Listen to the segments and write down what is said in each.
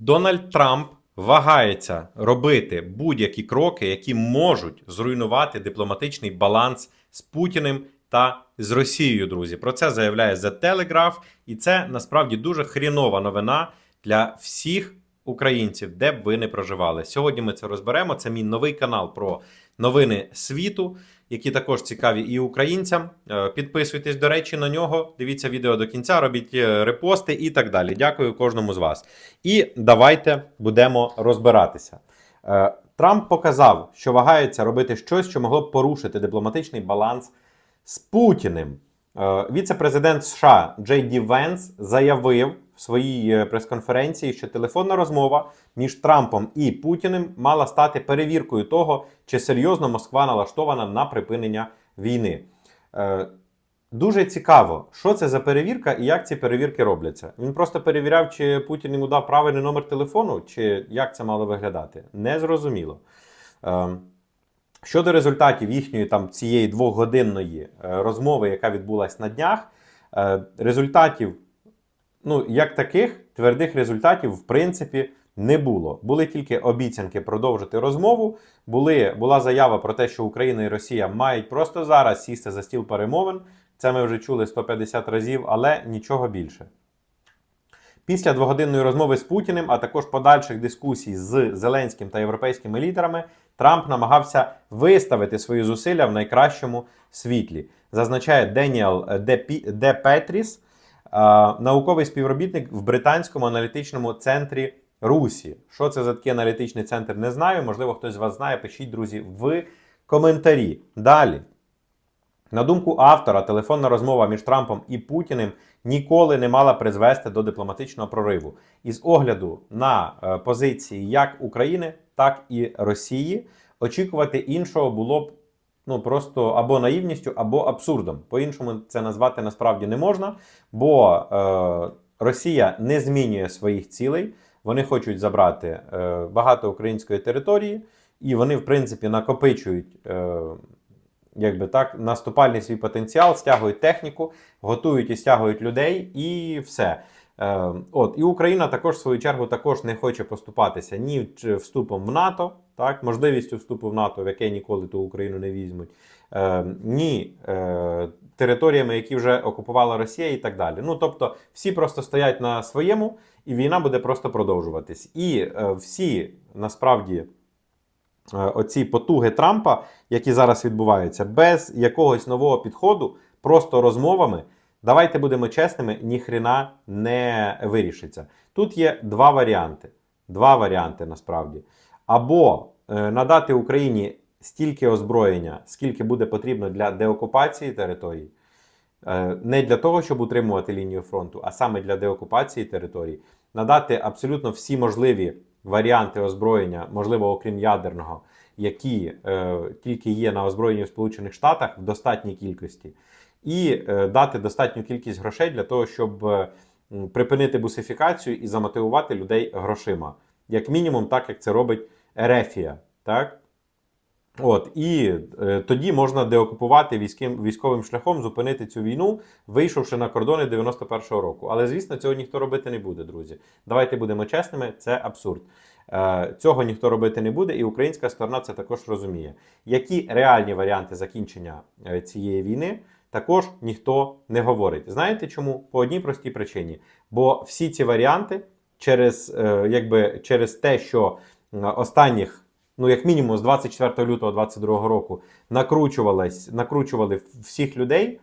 Дональд Трамп вагається робити будь-які кроки, які можуть зруйнувати дипломатичний баланс з Путіним та з Росією, друзі. Про це заявляє The Telegraph, і це насправді дуже хрінова новина для всіх українців, де б ви не проживали. Сьогодні ми це розберемо. Це мій новий канал про новини світу, які також цікаві і українцям. Е, Підписуйтесь, до речі, на нього. Дивіться відео до кінця, робіть е, репости і так далі. Дякую кожному з вас. І давайте будемо розбиратися. Е, Трамп показав, що вагається робити щось, що могло б порушити дипломатичний баланс з Путіним. Е, Віце-президент США Джей Ді Венс заявив в своїй е, прес-конференції, що телефонна розмова між Трампом і Путіним мала стати перевіркою того, чи серйозно Москва налаштована на припинення війни. Е, Дуже цікаво, що це за перевірка і як ці перевірки робляться. Він просто перевіряв, чи Путін йому дав правильний номер телефону, чи як це мало виглядати. Незрозуміло. Щодо результатів їхньої там цієї двохгодинної е, розмови, яка відбулась на днях, е, результатів, ну як таких твердих результатів, в принципі, не було. Були тільки обіцянки продовжити розмову. Були, була заява про те, що Україна і Росія мають просто зараз сісти за стіл перемовин. Це ми вже чули 150 разів, але нічого більше. Після двогодинної розмови з Путіним, а також подальших дискусій з Зеленським та європейськими лідерами, Трамп намагався виставити свої зусилля в найкращому світлі. Зазначає Деніел Де, Де Петріс, науковий співробітник в британському аналітичному центрі Русі. Що це за такий аналітичний центр? Не знаю. Можливо, хтось з вас знає. Пишіть, друзі, в коментарі. Далі. На думку автора, телефонна розмова між Трампом і Путіним ніколи не мала призвести до дипломатичного прориву. І з огляду на е, позиції як України, так і Росії, очікувати іншого було б ну просто або наївністю, або абсурдом. По-іншому це назвати насправді не можна, бо е, Росія не змінює своїх цілей. Вони хочуть забрати е, багато української території, і вони, в принципі, накопичують. Е, якби так, наступальний свій потенціал, стягують техніку, готують і стягують людей, і все. Е, от, і Україна також, в свою чергу, також не хоче поступатися ні вступом в НАТО, так, можливістю вступу в НАТО, в яке ніколи ту Україну не візьмуть, е, ні е, територіями, які вже окупувала Росія, і так далі. Ну тобто, всі просто стоять на своєму, і війна буде просто продовжуватись. І е, всі насправді оці потуги Трампа, які зараз відбуваються, без якогось нового підходу, просто розмовами. Давайте будемо чесними, ніхрена не вирішиться. Тут є два варіанти. Два варіанти насправді. Або е, надати Україні стільки озброєння, скільки буде потрібно для деокупації територій, Е, не для того, щоб утримувати лінію фронту, а саме для деокупації територій, надати абсолютно всі можливі варіанти озброєння, можливо, окрім ядерного, які е, тільки є на озброєнні в Сполучених Штатах в достатній кількості, і е, дати достатню кількість грошей для того, щоб е, припинити бусифікацію і замотивувати людей грошима. Як мінімум, так як це робить Ерефія. Так? От, і е, тоді можна деокупувати військовим, військовим шляхом, зупинити цю війну, вийшовши на кордони 91-го року. Але звісно, цього ніхто робити не буде, друзі. Давайте будемо чесними, це абсурд. Е, цього ніхто робити не буде, і українська сторона це також розуміє. Які реальні варіанти закінчення е, цієї війни, також ніхто не говорить. Знаєте чому? По одній простій причині. Бо всі ці варіанти через, е, якби, через те, що останніх ну як мінімум з 24 лютого 2022 року накручувались, накручували всіх людей.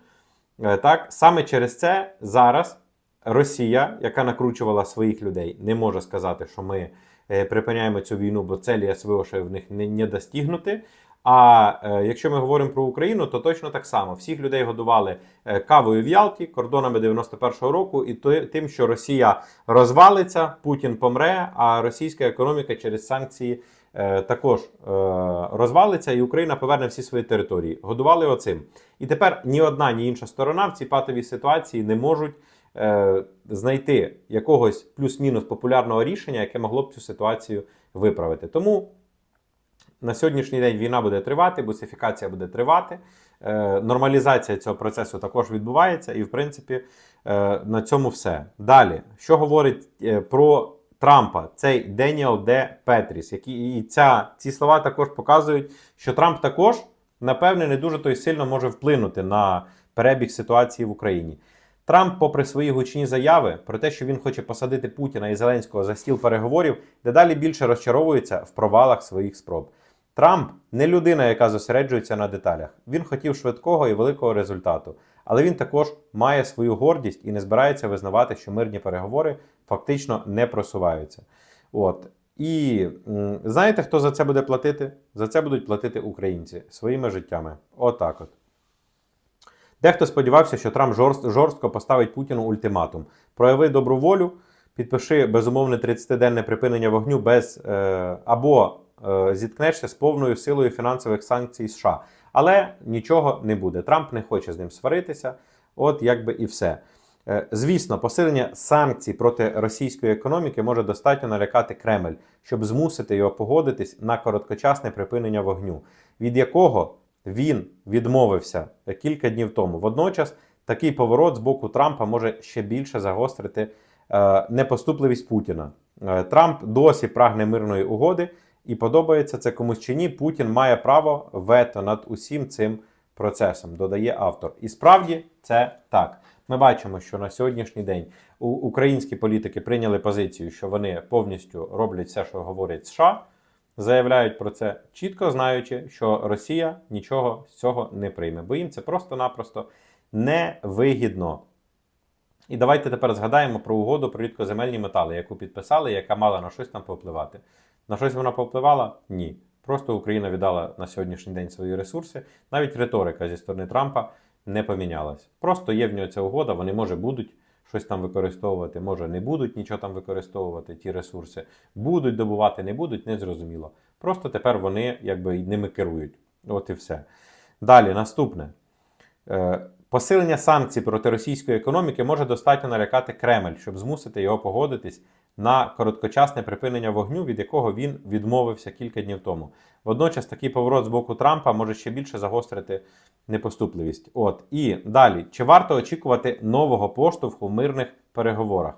Е, Так, саме через це зараз Росія, яка накручувала своїх людей, не може сказати, що ми е, припиняємо цю війну, бо целі СВО ще в них не, не достигнути. А е, якщо ми говоримо про Україну, то точно так само. Всіх людей годували е, кавою в Ялті, кордонами 91-го року, і то- тим, що Росія розвалиться, Путін помре, а російська економіка через санкції також е, розвалиться, і Україна поверне всі свої території. Годували оцим. І тепер ні одна, ні інша сторона в цій патовій ситуації не можуть е, знайти якогось плюс-мінус популярного рішення, яке могло б цю ситуацію виправити. Тому на сьогоднішній день війна буде тривати, бусифікація буде тривати. Е, нормалізація цього процесу також відбувається, і в принципі е, на цьому все. Далі, що говорить е, про Трампа, цей Деніел Де Петріс, який і ця, ці слова також показують, що Трамп також, напевне, не дуже то й сильно може вплинути на перебіг ситуації в Україні. Трамп, попри свої гучні заяви про те, що він хоче посадити Путіна і Зеленського за стіл переговорів, дедалі більше розчаровується в провалах своїх спроб. Трамп не людина, яка зосереджується на деталях. Він хотів швидкого і великого результату, але він також має свою гордість і не збирається визнавати, що мирні переговори фактично не просуваються. От. І знаєте, хто за це буде платити? За це будуть платити українці своїми життями. Отак от. Дехто сподівався, що Трамп жорст, жорстко поставить Путіну ультиматум. Прояви добру волю, підпиши безумовне 30-денне припинення вогню без е, або зіткнешся з повною силою фінансових санкцій США. Але нічого не буде. Трамп не хоче з ним сваритися. От якби і все. Е, Звісно, посилення санкцій проти російської економіки може достатньо налякати Кремль, щоб змусити його погодитись на короткочасне припинення вогню, від якого він відмовився кілька днів тому. Водночас такий поворот з боку Трампа може ще більше загострити е, непоступливість Путіна. Е, Трамп досі прагне мирної угоди, і подобається це комусь чи ні. Путін має право вето над усім цим процесом, додає автор. І справді це так. Ми бачимо, що на сьогоднішній день українські політики прийняли позицію, що вони повністю роблять все, що говорять США, заявляють про це, чітко знаючи, що Росія нічого з цього не прийме, бо їм це просто-напросто невигідно. І давайте тепер згадаємо про угоду про рідкоземельні метали, яку підписали, яка мала на щось там повпливати. На щось вона повпливала? Ні. Просто Україна віддала на сьогоднішній день свої ресурси. Навіть риторика зі сторони Трампа не помінялась. Просто є в нього ця угода, вони може будуть щось там використовувати, може не будуть нічого там використовувати, ті ресурси. Будуть добувати, не будуть, не зрозуміло. Просто тепер вони якби ними керують. От і все. Далі, наступне. Е, Посилення санкцій проти російської економіки може достатньо налякати Кремль, щоб змусити його погодитись на короткочасне припинення вогню, від якого він відмовився кілька днів тому. Водночас такий поворот з боку Трампа може ще більше загострити непоступливість. От і далі, чи варто очікувати нового поштовху в мирних переговорах?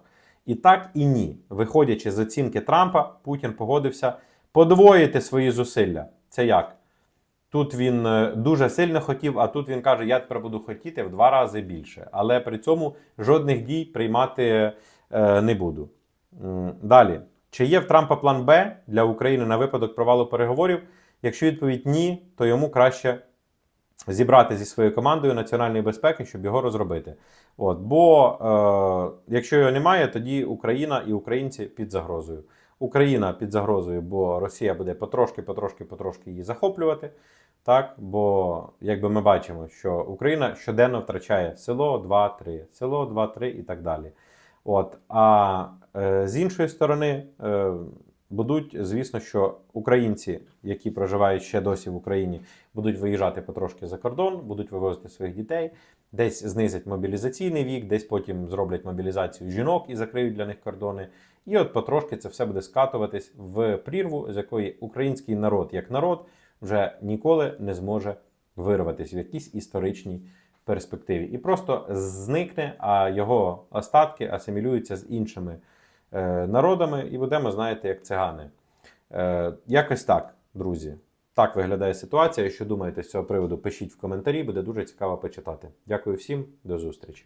І так і ні. Виходячи з оцінки Трампа, Путін погодився подвоїти свої зусилля. Це як? Тут він е, дуже сильно хотів, а тут він каже: я тепер буду хотіти в два рази більше. Але при цьому жодних дій приймати е, не буду. Далі. Чи є в Трампа план Б для України на випадок провалу переговорів? Якщо відповідь ні, то йому краще зібрати зі своєю командою національної безпеки, щоб його розробити. От, бо е, якщо його немає, тоді Україна і українці під загрозою. Україна під загрозою, бо Росія буде потрошки, потрошки, потрошки її захоплювати. Так, бо якби ми бачимо, що Україна щоденно втрачає село 2-3, село 2-3 і так далі. От, а е, з іншої сторони, е, будуть, звісно, що українці, які проживають ще досі в Україні, будуть виїжджати потрошки за кордон, будуть вивозити своїх дітей, десь знизять мобілізаційний вік, десь потім зроблять мобілізацію жінок і закриють для них кордони. І от потрошки це все буде скатуватись в прірву, з якої український народ, як народ, вже ніколи не зможе вирватися в якійсь історичній перспективі. І просто зникне, а його остатки асимілюються з іншими е, народами, і будемо, знаєте, як цигани. Е, якось так, друзі. Так виглядає ситуація. Що думаєте з цього приводу? Пишіть в коментарі, буде дуже цікаво почитати. Дякую всім, до зустрічі.